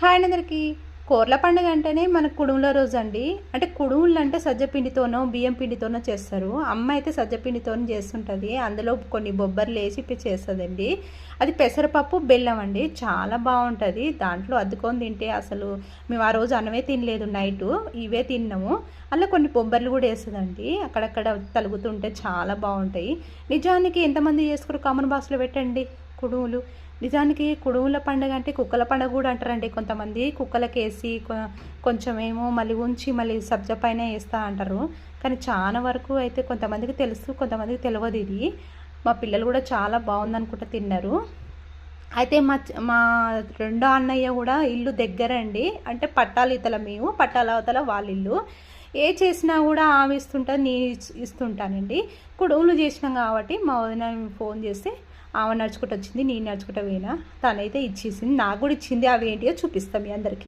Hi అందరికీ. కోర్ల పండుగ అంటేనే మన కుడుముల రోజు అండి అంటే కుడుములు అంటే సజ్జపిండితోనో బియ్యం పిండితోనో చేస్తారు. అమ్మ అయితే సజ్జ సజ్జపిండితోనో చేస్తుంటుంది. అందులో కొన్ని బొబ్బర్లు వేసి చేస్తుందండి. అది పెసరపప్పు బెల్లం అండి. చాలా బాగుంటుంది. దాంట్లో అద్దుకొని తింటే అసలు మేము ఆ రోజు అన్నమే తినలేదు నైట్. ఇవే తిన్నాము. అలా కొన్ని బొబ్బర్లు కూడా వేస్తుందండి. అక్కడక్కడ తలుగుతుంటే చాలా బాగుంటాయి. నిజానికి ఎంతమంది చేసుకురు కామన్ బాక్స్లో పెట్టండి. కుడుములు. నిజానికి కుడుముల పండుగ అంటే కుక్కల పండుగ కూడా అంటారండి. కొంతమంది కుక్కలకి వేసి కొ- కొంచెం ఏమో మళ్ళీ ఉంచి మళ్ళీ సబ్జ పైన వేస్తా అంటారు. కానీ చాలా వరకు అయితే కొంతమందికి తెలుసు కొంతమందికి తెలియదు ఇది. మా పిల్లలు కూడా చాలా బాగుంది అనుకుంటా తిన్నారు. అయితే మా మా రెండో అన్నయ్య కూడా ఇల్లు దగ్గర అండి. అంటే పట్టాలు ఇతల మేము పట్టాల అవతల వాళ్ళ ఇల్లు. ఏ చేసినా కూడా ఆమె ఇస్తుంటా నేను ఇస్తుంటానండి. కుడుములు చేసినాం కాబట్టి మా వదిన ఫోన్ చేస్తే ఆమె నడుచుకుంటూ వచ్చింది నేను నడుచుకుంటూ పోయినా. తనైతే ఇచ్చేసింది నాకు కూడా ఇచ్చింది అవి ఏంటియో చూపిస్తాం మీ అందరికీ.